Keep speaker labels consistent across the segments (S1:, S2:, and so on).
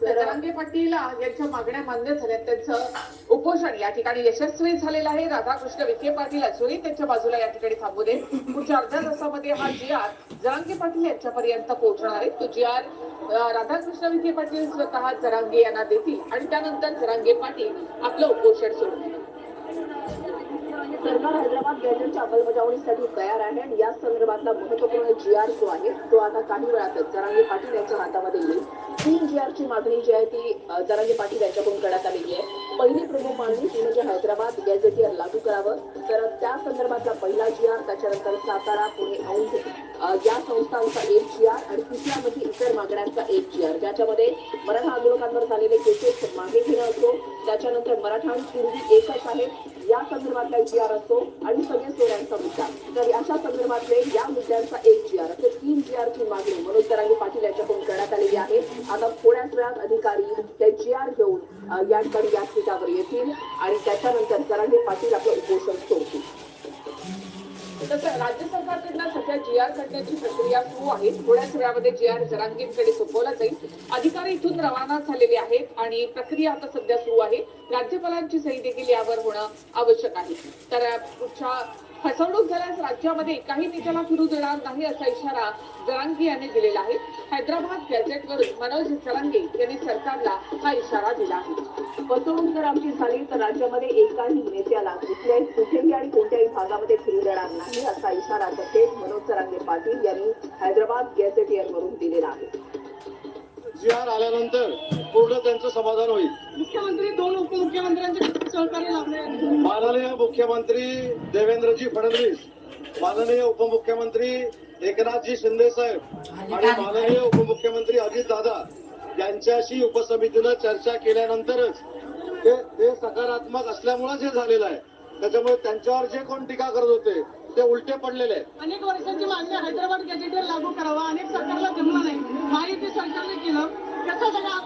S1: ते
S2: जरांगे पाटील यांच्या मागण्या मान्य झाल्या त्यांचं उपोषण या ठिकाणी यशस्वी झालेलं आहे. राधाकृष्ण विखे पाटील असूनही त्यांच्या बाजूला या ठिकाणी थांबू दे पुढच्या अर्ध्या तासामध्ये हा जी आर जरांगे पाटील यांच्यापर्यंत पोहोचणार आहे. तो जी आर राधाकृष्ण विखे पाटील स्वतः जरांगे यांना देतील आणि त्यानंतर जरांगे पाटील आपलं उपोषण सोडतील
S3: सरकार हैदराबाद गॅजेटच्या अंमलबजावणीसाठी तयार आहे आणि या संदर्भातला महत्त्वपूर्ण जी आर जो आहे तो आता काही वेळातच जरांगे पाटील यांच्या हातामध्ये येईल. तीन जी आरची मागणी जी आहे ती जरांगे पाटील यांच्याकडून करण्यात आलेली आहे. पहिली प्रमुख मागणी ती म्हणजे हैदराबाद गॅजेटियर लागू करावं तर त्या संदर्भातला पहिला जी आर त्याच्यानंतर सातारा पुणे औंध या संस्थांचा एक जी आर आणि तिसऱ्या म्हणजे इतर मागण्यांचा एक जी आर ज्याच्यामध्ये मराठा आंदोलकांवर झालेले केसेस मागे घेणं असो त्याच्यानंतर मराठांपूर्वी एकच आहे या संदर्भातला जी आर असतो आणि सगळे चोऱ्यांचा मुद्दा. तर अशा संदर्भातले या मुद्द्यांचा एक जी आर असे तीन जी आरची मागणी मनोज तरांगे पाटील यांच्याकडून करण्यात आलेली आहे. आता थोड्याच वेळात अधिकारी ते जी आर घेऊन या ठिकाणी व्यासपीठावर येतील आणि त्याच्यानंतर तरांगे पाटील आपलं उपोषण सोडतील.
S2: तसं राज्य जी आर काढण्याची प्रक्रिया सुरू आहे. थोड्याच वेळामध्ये जी आर जरांगींकडे सोपवला जाईल. अधिकारी इथून रवाना झालेले आहेत आणि प्रक्रिया आता सध्या सुरू आहे. राज्यपालांची सही देखील यावर होणं आवश्यक आहे. तर पुढच्या फसवणूक झाल्यास राज्यामध्ये एकाही नेत्याला फिरू देणार नाही असा इशारा जरांगी यांनी दिलेला आहे. हैदराबाद गॅजेटवरून मनोज जरांगे यांनी सरकारला हा इशारा दिला आहे.
S3: फसवणूक जर आमची झाली तर राज्यामध्ये एकाही नेत्याला कुठल्याही कुठेही आणि कोणत्याही भागामध्ये फिरू देणार नाही असा इशारा तसेच मनोज सरांगे पाटील यांनी हैदराबाद गॅझेटियरवरून दिलेला आहे.
S4: आर आल्यानंतर पूर्ण त्यांचं समाधान होईल.
S5: मुख्यमंत्री दोन उपमुख्यमंत्र्यांचे सहकार्य लाभले
S4: माननीय मुख्यमंत्री देवेंद्रजी फडणवीस माननीय उपमुख्यमंत्री एकनाथजी शिंदे साहेब आणि माननीय उपमुख्यमंत्री अजित दादा यांच्याशी उपसमितीनं चर्चा केल्यानंतरच ते ते सकारात्मक असल्यामुळेच हे झालेलं आहे. त्याच्यामुळे त्यांच्यावर जे कोण टीका करत होते ते उलटे पडलेले
S5: अनेक वर्षांची मागणी हैदराबाद गॅजेटवर लागू करावा अनेक सरकारला जमलं नाही. महायुती सरकारने केलं. त्याचा सगळा.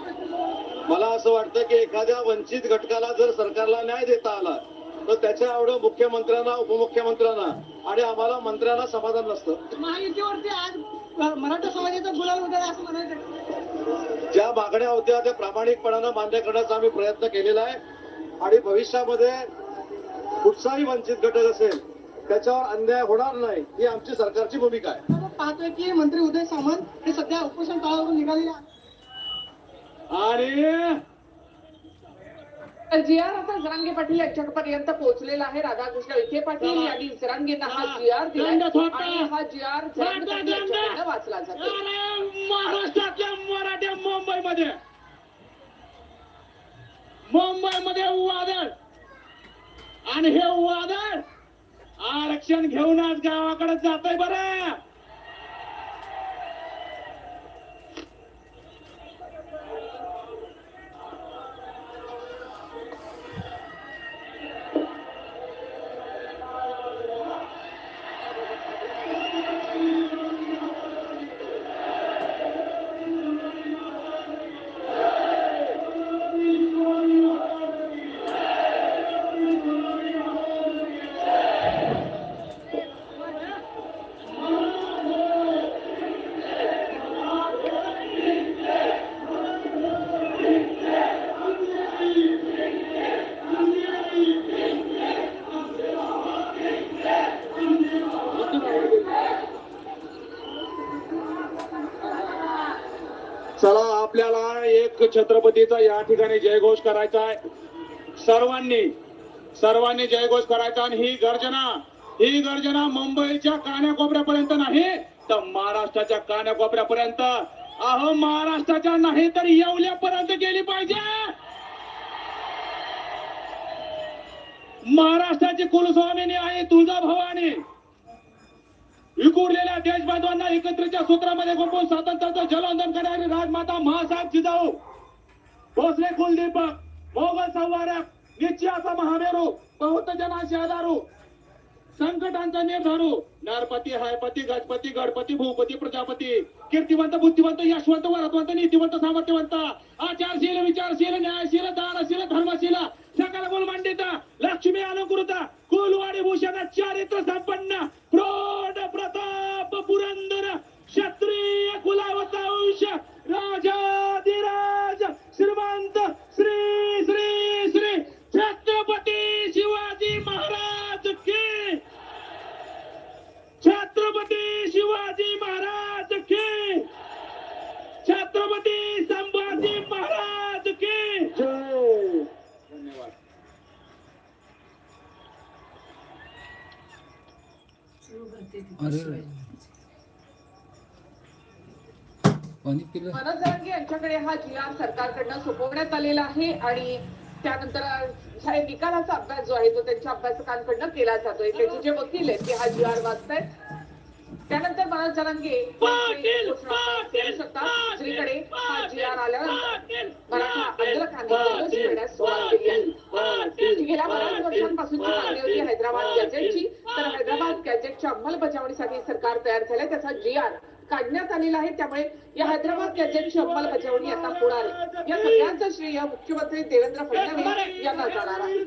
S4: मला असं वाटतं की एखाद्या वंचित घटकाला जर सरकारला न्याय देता आला तर त्याच्या एवढं मुख्यमंत्र्यांना उपमुख्यमंत्र्यांना आणि आम्हाला मंत्र्यांना समाधान नसतं.
S5: महायुतीवरती आज मराठा समाजाचा गुलाल उधळला असं म्हणायचं
S4: ज्या मागण्या होत्या त्या प्रामाणिकपणानं मान्य करण्याचा आम्ही प्रयत्न केलेला आहे. आणि भविष्यामध्ये कुठचाही वंचित घटक असेल त्याच्यावर अन्याय होणार नाही ही आमची सरकारची भूमिका आहे.
S5: पाहतोय की मंत्री उदय सामंत हे सध्या उपोषण तळावरून निघालेले आहेत.
S4: आणि
S2: जी आर आता जरांगे पाटील यांच्यापर्यंत पोहोचलेला आहे राधाकृष्ण विखे पाटील यांनी जरांगेंना हा जी आर दिला आणि हा जी आर जरांगे पाटील यांच्याकडनं वाचला जातो
S6: महाराष्ट्रातल्या मराठ्या मुंबईमध्ये मुंबईमध्ये वादळ. आणि हे वादळ आरक्षण घेऊनच गावाकडे जातंय बरं. छत्रपतीचा या ठिकाणी जयघोष करायचा आहे. सर्वांनी सर्वांनी जयघोष करायचा आणि ही गर्जना ही गर्जना मुंबईच्या कान्याकोपऱ्यापर्यंत नाही तर महाराष्ट्राच्या कान्याकोपऱ्यापर्यंत अहो महाराष्ट्राच्या नाही तर येवल्यापर्यंत गेली पाहिजे. महाराष्ट्राची कुलस्वामिनी आहे तुळजा भवानी विखुरलेल्या देशबांधवांना एकत्रच्या सूत्रामध्ये गुंपून स्वातंत्र्याचं जलवंदन करणारी राजमाता महासाहेब जिजाऊ भोसले कुलदीपक मोगल संवारक निश्चयाचा महामेरू बहुत जनाशी आधारू संकटांचा निर्धारू नरपती हायपती गजपती गणपती भूपती प्रजापती कीर्तिवंत बुद्धिवंत यशवंत वरतवंत नीतिवंत सामर्थ्यवंत आचारशील विचारशील न्यायशील दानशील धर्मशील सकल गुण गुणमंडित लक्ष्मी अनुकृत कुलवाडी भूषण चारित्र संपन्न
S1: अरे. पाणी पिलं.
S2: मनोज जरांगे यांच्याकडे हा जी आर सरकारकडनं सोपवण्यात आलेला आहे आणि त्यानंतर हा निकालाचा अभ्यास जो आहे तो त्यांच्या अभ्यासकांकडनं केला जातोय. त्याचे जे वकील आहेत ते हा जी आर वाचतायत. त्यानंतर मनोज जरांगे करू शकतात. दुसरीकडे हा जी आर आल्यानंतर मराठा आंदोलकांनी करण्यास सुरुवात केली वर्षांपासूनची मागणी हैदराबाद गॅजेटची तर हैदराबाद गॅजेटच्या अंमलबजावणीसाठी सरकार तयार झालंय. त्याचा जी आर काढण्यात आलेला आहे. त्यामुळे या हैदराबाद गॅजेटची अंमलबजावणी आता होणार आहे. या सगळ्यांचं श्रेय मुख्यमंत्री देवेंद्र फडणवीस यांना जाणार आहे.